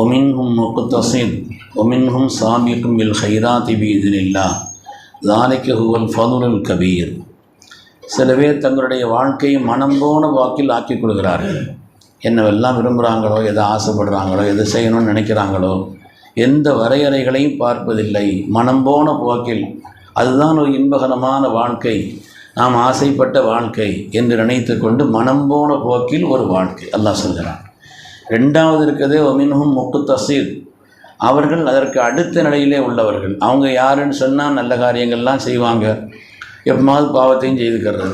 ஒமின்ஹும் முக்குத்தசித் ஒமின்ஹும் சாபிக்கும் இல் ஹைராத்தி பீதினில்லா தானிக்கு ஹுவல் ஃபதுலுல் கபீர் சில பேர் தங்களுடைய வாழ்க்கையை மனம் போன வாக்கில் ஆக்கிக் கொள்கிறார்கள். என்னவெல்லாம் விரும்புகிறாங்களோ எதை ஆசைப்படுறாங்களோ எதை செய்யணும்னு நினைக்கிறாங்களோ எந்த வரையறைகளையும் பார்ப்பதில்லை. மனம் போன போக்கில் அதுதான் ஒரு இன்பகரமான வாழ்க்கை. நாம் ஆசைப்பட்ட வாழ்க்கை என்று நினைத்து கொண்டு மனம் போன போக்கில் ஒரு வாழ்க்கை. அல்லாஹ் சொல்கிறான். ரெண்டாவது இருக்கிறதே ஒமின்ஹும் முக்கு தசீர் அவர்கள் அதற்கு அடுத்த நிலையிலே உள்ளவர்கள். அவங்க யாருன்னு சொன்னால் நல்ல காரியங்கள்லாம் செய்வாங்க. எப்போமாவது பாவத்தையும் செய்துக்கிறது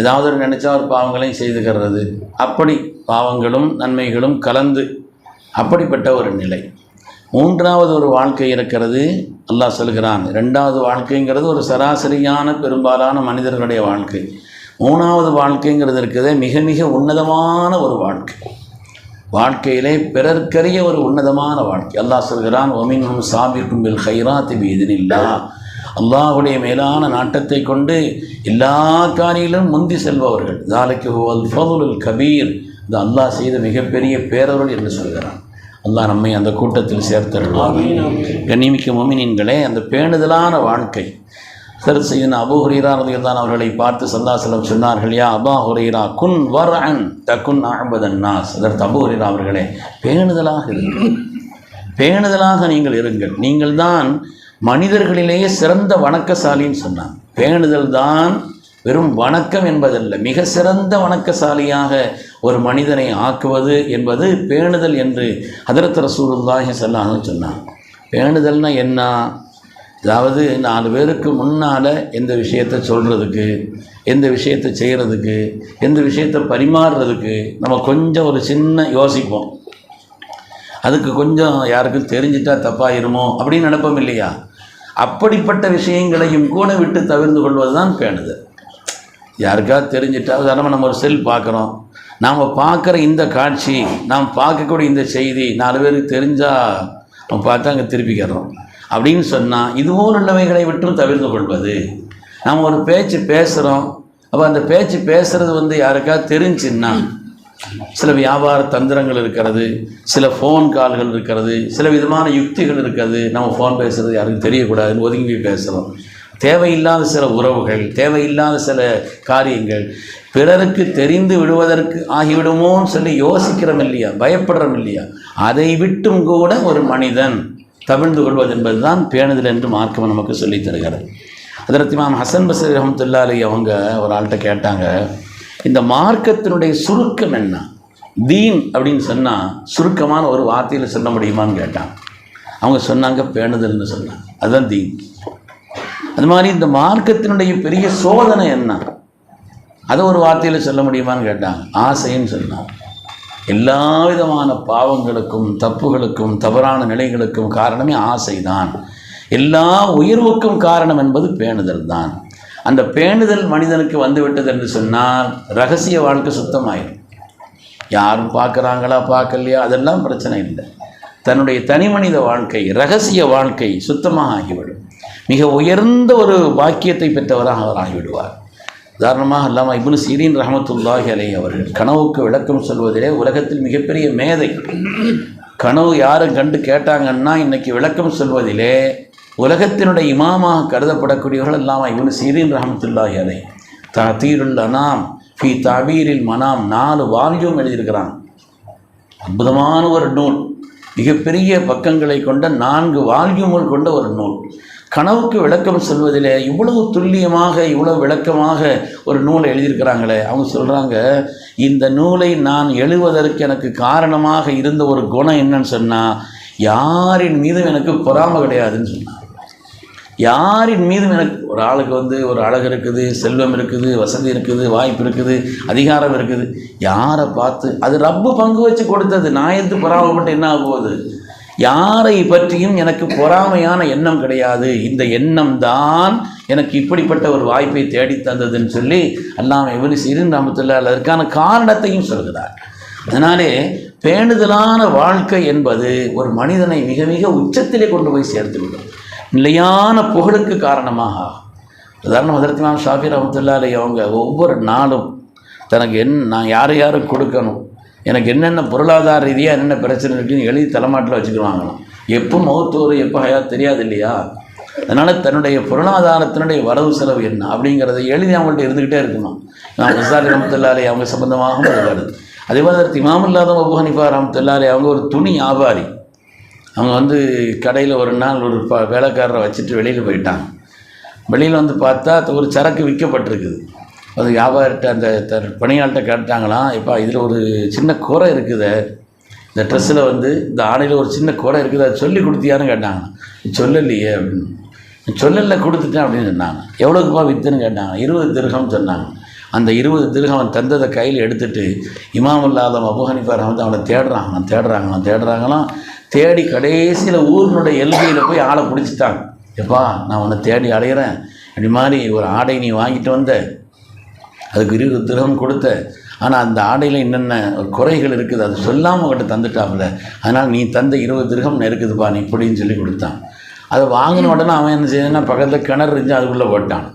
ஏதாவது ஒரு நினச்சா ஒரு பாவங்களையும் செய்துக்கிறது அப்படி பாவங்களும் நன்மைகளும் கலந்து அப்படிப்பட்ட ஒரு நிலை. மூன்றாவது ஒரு வாழ்க்கை இருக்கிறது அல்லாஹ் சொல்கிறான். ரெண்டாவது வாழ்க்கைங்கிறது ஒரு சராசரியான பெரும்பாலான மனிதர்களுடைய வாழ்க்கை. மூணாவது வாழ்க்கைங்கிறது இருக்கிறதே மிக மிக உன்னதமான ஒரு வாழ்க்கை. வாழ்க்கையிலே பிறர்க்கரிய ஒரு உன்னதமான வாழ்க்கை. அல்லாஹ் சொல்கிறான் ஒமின்ஹும் சாபிக்கும் பில் ஹைராத்தி பீதினில்லா அல்லாஹுடைய மேலான நாட்டத்தை கொண்டு எல்லா காரியிலும் முந்தி செல்பவர்கள். தாலைக்கு ஹுவல் ஃபதுலுல் கபீர் இது அல்லாஹ் செய்த மிகப்பெரிய பேரருள் என்று சொல்கிறான். அல்லாஹ் நம்மை அந்த கூட்டத்தில் சேர்த்தருள்வார் கண்ணிமிக்க மொமினின்களே அந்த பேணுதலான வாழ்க்கை. சர் செய்தன் அபு ஹுரீரா அவர்களை பார்த்து சல்லாசலம் சொன்னார்கள் யா அபா ஹுரீரா குன் வர் அன் தகுன் அஹபதன் நாஸ் அதற்கு அபு ஹுரீரா அவர்களே பேணுதலாக இருங்கள். பேணுதலாக நீங்கள் இருங்கள். நீங்கள் தான் மனிதர்களிலேயே சிறந்த வணக்கசாலின்னு சொன்னான் பேணுதல் தான் வெறும் வணக்கம் என்பதல்ல மிக சிறந்த வணக்கசாலியாக ஒரு மனிதனை ஆக்குவது என்பது பேணுதல் என்று ஹதரத் ரசூலுல்லாஹி ஸல்லல்லாஹு சொன்னான் பேணுதல்னா என்ன? அதாவது நாலு பேருக்கு முன்னால் எந்த விஷயத்தை சொல்கிறதுக்கு எந்த விஷயத்தை செய்கிறதுக்கு எந்த விஷயத்தை பரிமாறுறதுக்கு நம்ம கொஞ்சம் ஒரு சின்ன யோசிப்போம். அதுக்கு கொஞ்சம் யாருக்கும் தெரிஞ்சிட்டா தப்பாயிருமோ அப்படின்னு நினைப்போம் இல்லையா? அப்படிப்பட்ட விஷயங்களையும் கூட விட்டு தவிர்த்து கொள்வது தான் பேணுது யாருக்காவது தெரிஞ்சிட்டா உதாரணமாக நம்ம ஒரு செல் பார்க்குறோம் நாம் பார்க்குற இந்த காட்சி நாம் பார்க்கக்கூடிய இந்த செய்தி நாலு பேருக்கு தெரிஞ்சால் நம்ம பார்த்தா அங்கே திருப்பிக்கிறோம் அப்படின்னு சொன்னால் இதுபோல் உள்ளவைகளை விட்டும் தவிர்த்து கொள்வது. நாம் ஒரு பேச்சு பேசுகிறோம் அப்போ அந்த பேச்சு பேசுகிறது வந்து யாருக்காவது தெரிஞ்சுன்னா சில வியாபார தந்திரங்கள் இருக்கிறது சில ஃபோன் கால்கள் இருக்கிறது சில விதமான யுக்திகள் இருக்கிறது. நம்ம ஃபோன் பேசுகிறது யாருக்கும் தெரியக்கூடாதுன்னு ஒதுங்கி பேசுகிறோம் தேவையில்லாத சில உறவுகள் தேவையில்லாத சில காரியங்கள் பிறருக்கு தெரிந்து விடுவதற்கு ஆகிவிடுமோன்னு சொல்லி யோசிக்கிறோம் இல்லையா? பயப்படுறோம் இல்லையா? அதை விட்டும் கூட ஒரு மனிதன் தவிழ்ந்து கொள்வது என்பதுதான் பேணுதல் என்று மார்க்கம் நமக்கு சொல்லித் தருகிறது. அதற்கு இமாம் ஹசன் பசர் ரஹமத்துல்லாலி அவங்க ஒரு ஆள்கிட்ட கேட்டாங்க இந்த மார்க்கத்தினுடைய சுருக்கம் என்ன? தீன் அப்படின்னு சொன்னால் சுருக்கமான ஒரு வார்த்தையில் சொல்ல முடியுமான்னு கேட்டான். அவங்க சொன்னாங்க பேணுதல்னு சொன்னாங்க. அதுதான் தீன். அது மாதிரி இந்த மார்க்கத்தினுடைய பெரிய சோதனை என்ன? அதை ஒரு வார்த்தையில் சொல்ல முடியுமான்னு கேட்டாங்க. ஆசைன்னு சொன்னான் எல்லா விதமான பாவங்களுக்கும் தப்புகளுக்கும் தவறான நிலைகளுக்கும் காரணமே ஆசைதான். எல்லா உயர்வுக்கும் காரணம் என்பது பேணுதல் தான். அந்த பேணுதல் மனிதனுக்கு வந்துவிட்டது என்று சொன்னால் ரகசிய வாழ்க்கை சுத்தமாயிடும் யாரும் பார்க்குறாங்களா பார்க்கலையா? அதெல்லாம் பிரச்சனை இல்லை. தன்னுடைய தனி மனித வாழ்க்கை ரகசிய வாழ்க்கை சுத்தமாக ஆகிவிடும். மிக உயர்ந்த ஒரு பாக்கியத்தை பெற்றவராக அவர் ஆகிவிடுவார். உதாரணமாக அல்லாமல் இப்னு சீரீன் ரஹமத்துல்லாஹி அலை அவர்கள் கனவுக்கு விளக்கம் சொல்வதிலே உலகத்தில் மிகப்பெரிய மேதை. கனவு யாரும் கண்டு கேட்டாங்கன்னா இன்னைக்கு விளக்கம் சொல்வதிலே உலகத்தினுடைய இமாமாக கருதப்படக்கூடியவர்கள் அல்லாமல் இப்னு சீரீன் ரஹமத்துல்லாஹி அலை தீருல் அனாம் ஃபி தவீரில் மனாம் நாலு வால்யூம் எழுதியிருக்கிறான். அற்புதமான ஒரு நூல். மிகப்பெரிய பக்கங்களை கொண்ட நான்கு வால்யூம்கள் கொண்ட ஒரு நூல். கனவுக்கு விளக்கம் சொல்வதில் இவ்வளவு துல்லியமாக இவ்வளவு விளக்கமாக ஒரு நூலை எழுதியிருக்கிறாங்களே. அவங்க சொல்கிறாங்க இந்த நூலை நான் எழுவதற்கு எனக்கு காரணமாக இருந்த ஒரு குணம் என்னன்னு சொன்னால் யாரின் மீதும் எனக்கு பொறாமை கிடையாதுன்னு சொன்னார் யாரின் மீதும் எனக்கு ஒரு ஆளுக்கு வந்து ஒரு அழகு இருக்குது செல்வம் இருக்குது வசதி இருக்குது வாய்ப்பு இருக்குது அதிகாரம் இருக்குது. யாரை பார்த்து அது ரப்பு பங்கு வச்சு கொடுத்தது நான் எது பொறாமப்பட்டு என்ன ஆக போகுது? யாரை பற்றியும் எனக்கு பொறாமையான எண்ணம் கிடையாது. இந்த எண்ணம் தான் எனக்கு இப்படிப்பட்ட ஒரு வாய்ப்பை தேடி தந்ததுன்னு சொல்லி அல்லாம இவனு சிறின் நாமத்தில் அதற்கான காரணத்தையும் சொல்கிறார் அதனாலே பேணுதலான வாழ்க்கை என்பது ஒரு மனிதனை மிக மிக உச்சத்திலே கொண்டு போய் சேர்த்துவிடும் நிலையான புகழுக்கு காரணமாக ஆகும். உதாரணம் அதற்கு நான் ஷாஃபி ரஹமத்துல்லா அவங்க ஒவ்வொரு நாளும் தனக்கு என் நான் யாரை யாருக்கு கொடுக்கணும் எனக்கு என்னென்ன பொருளாதார ரீதியாக என்னென்ன பிரச்சனை இருக்குன்னு எழுதி தலைமாட்டில் வச்சுக்கிடுவாங்களாம். எப்போ மௌத்து எப்போ ஹயா தெரியாது இல்லையா? அதனால் தன்னுடைய பொருளாதாரத்தினுடைய வரவு செலவு என்ன அப்படிங்கிறத எழுதி அவங்கள்ட்ட இருந்துக்கிட்டே இருக்கணும். நான் விசாரி ரமத்துல்லாலே அவங்க சம்மந்தமாகவும் இருக்காது அதே மாதிரி இமாமுல்லாத அபு ஹனிஃபா ரமத்துல்லாலே அவங்க ஒரு துணி வியாபாரி. அவங்க வந்து கடையில் ஒரு நாள் ஒரு ப வேலைக்காரரை வச்சுட்டு வெளியில் போயிட்டாங்க. வெளியில் வந்து பார்த்தா ஒரு சரக்கு விற்கப்பட்டிருக்குது. அது வியாபாரிட்ட அந்த த பணியாள்கிட்ட கேட்டாங்களாம் இப்போ இதில் ஒரு சின்ன குறை இருக்குது. இந்த ட்ரெஸ்ஸில் வந்து இந்த ஆடையில் ஒரு சின்ன குறை இருக்குது. அதை சொல்லி கொடுத்தியான்னு கேட்டாங்க. சொல்லலையே. அப்படின்னு சொல்லலை கொடுத்துட்டேன் அப்படின்னு சொன்னாங்க. எவ்வளோக்குப்பா வித்துன்னு கேட்டாங்க. இருபது திருகம்னு சொன்னாங்க. அந்த இருபது திருகம் அவன் தந்ததை கையில் எடுத்துட்டு இமாம் இல்லாத வந்து அவனை தேடுறாங்க தேடுறாங்களாம் தேடுறாங்களாம். தேடி கடைசியில் ஊரினுடைய எல்கையில் போய் ஆளை பிடிச்சிட்டாங்க. எப்பா நான் உன்னை தேடி அடையிறேன். இப்படி மாதிரி ஒரு ஆடை நீ வாங்கிட்டு வந்த அதுக்கு இருபது திருகம் கொடுத்த. ஆனால் அந்த ஆடையில் என்னென்ன ஒரு குறைகள் இருக்குது அது சொல்லாமல் அவங்ககிட்ட தந்துட்டாப்புல. அதனால் நீ தந்த இருபது திருகம் நெருக்குதுப்பா நீ இப்படின்னு சொல்லி கொடுத்தான். அதை வாங்கின உடனே அவன் என்ன செய்யணும்னா பக்கத்தில் கிணறு இருந்துச்சு அதுக்குள்ளே போட்டான்.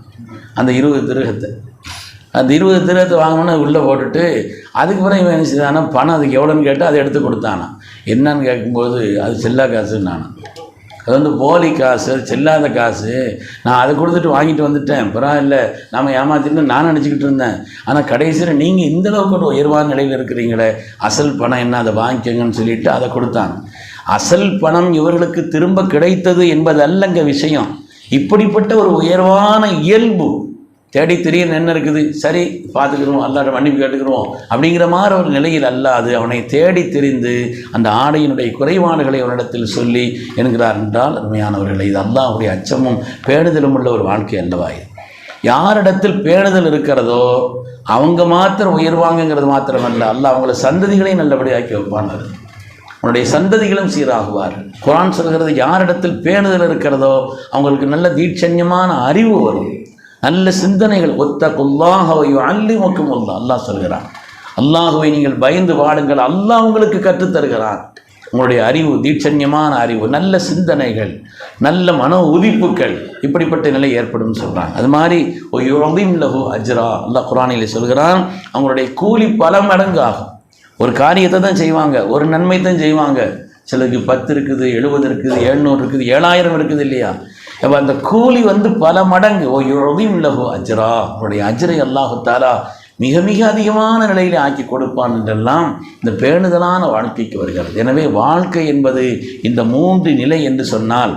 அந்த இருபது திருகத்தை. அந்த இருபது திருகத்தை வாங்கினோன்னு உள்ளே போட்டுட்டு அதுக்கு பிறகு இவன் என்ன செய்தானா பணம் அதுக்கு எவ்வளோன்னு கேட்டு அதை எடுத்து கொடுத்தானா என்னன்னு கேட்கும்போது அது செல்லா காசுன்னு நானும் அது வந்து போலி காசு அது செல்லாத காசு. நான் அதை கொடுத்துட்டு வாங்கிட்டு வந்துட்டேன். பரவாயில்ல. நாம் ஏமாத்திட்டு நான் நினச்சிக்கிட்டு இருந்தேன். ஆனால் கடைசியில் நீங்கள் இந்த அளவுக்கு ஒரு உயர்வான நிலையில் இருக்கிறீங்களே அசல் பணம் என்ன? அதை வாங்கிக்கங்கன்னு சொல்லிட்டு அதை கொடுத்தான் அசல் பணம் இவர்களுக்கு திரும்ப கிடைத்தது என்பது அல்லங்க விஷயம். இப்படிப்பட்ட ஒரு உயர்வான இயல்பு தேடி திடீர்னு என்ன இருக்குது? சரி பார்த்துக்கிறோம் அல்லாட்ட மன்னிப்பு கேட்டுக்கிறோம் அப்படிங்கிற மாதிரி ஒரு நிலையில் அல்லாது அவனை தேடி தெரிந்து அந்த ஆடையினுடைய குறைபாடுகளை அவனிடத்தில் சொல்லி என்கிறார் என்றால் அருமையானவர்களை இது அல்லாவுடைய அச்சமும் பேணுதலும் உள்ள ஒரு வாழ்க்கை அல்லவா இது? யாரிடத்தில் பேணுதல் இருக்கிறதோ அவங்க மாத்திரம் உயர்வாங்கங்கிறது மாத்திரமல்ல அல்ல அவங்கள சந்ததிகளையும் நல்லபடியாக்கி வைப்பானார் உன்னுடைய சந்ததிகளும் சீராகுவார் குரான் சொல்கிறது யாரிடத்தில் பேணுதல் இருக்கிறதோ அவங்களுக்கு நல்ல தீட்சண்யமான அறிவு வரும். நல்ல சிந்தனைகள். ஒத்த கொல்லாகவையோ அல்லி மொக்கும் அல்லா அல்லாஹ் சொல்கிறான். அல்லாஹுவை நீங்கள் பயந்து வாடுங்கள் அல்லாஹ் உங்களுக்கு கற்றுத்தருகிறான். உங்களுடைய அறிவு தீட்சண்யமான அறிவு நல்ல சிந்தனைகள் நல்ல மன உதிப்புகள் இப்படிப்பட்ட நிலை ஏற்படும் சொல்கிறாங்க அது மாதிரி ஒய்யுறதையும் அஜ்ரா. அல்லாஹ் குரானில் சொல்கிறான் அவங்களுடைய கூலி பல மடங்கு ஆகும். ஒரு காரியத்தை தான் செய்வாங்க ஒரு நன்மை தான் செய்வாங்க. சிலருக்கு பத்து இருக்குது எழுபது இருக்குது எழுநூறு இருக்குது ஏழாயிரம் இருக்குது இல்லையா? அப்போ அந்த கூலி வந்து பல மடங்கு ஓ யுழதையும் இல்லவோ அஜரா. அவருடைய அஜரை அல்லாஹு தாலா மிக மிக அதிகமான நிலையில் ஆக்கி கொடுப்பான் என்றெல்லாம் இந்த பேணுதலான வாழ்க்கைக்கு வருகிறது. எனவே வாழ்க்கை என்பது இந்த மூன்று நிலை என்று சொன்னால்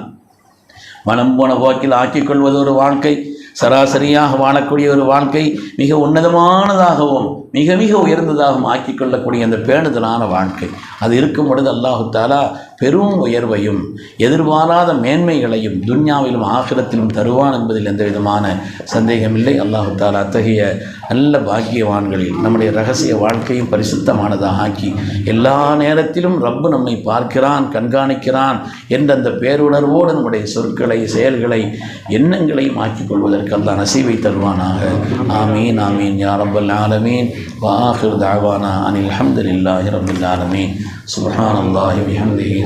மனம் போன போக்கில் ஆக்கிக் கொள்வது ஒரு வாழ்க்கை சராசரியாக வாழக்கூடிய ஒரு வாழ்க்கை மிக உன்னதமானதாகவும் மிக மிக உயர்ந்ததாகவும் ஆக்கிக்கொள்ளக்கூடிய அந்த பேணுதலான வாழ்க்கை. அது இருக்கும் பொழுது அல்லாஹு தாலா பெரும் உயர்வையும் எதிர்பாராத மேன்மைகளையும் துன்யாவிலும் ஆகிரத்திலும் தருவான் என்பதில் எந்த விதமான சந்தேகமில்லை. அல்லாஹால் அத்தகைய நல்ல பாக்கியவான்களில் நம்முடைய ரகசிய வாழ்க்கையும் பரிசுத்தமானதாக ஆக்கி எல்லா நேரத்திலும் ரப்பு நம்மை பார்க்கிறான் கண்காணிக்கிறான் என்ற அந்த பேருணர்வோடு நம்முடைய சொற்களை செயல்களை எண்ணங்களையும் ஆக்கிக் கொள்வதற்கு அல்லா நசீவை தருவானாக. ஆமீன் ஆமீன். யாரம்பல் ஆலமீன். வாஹிர் தாவானா அனில் அஹமதுல்லாஹி ரபுல் ஆலமீன். சுபஹான் அல்லாஹி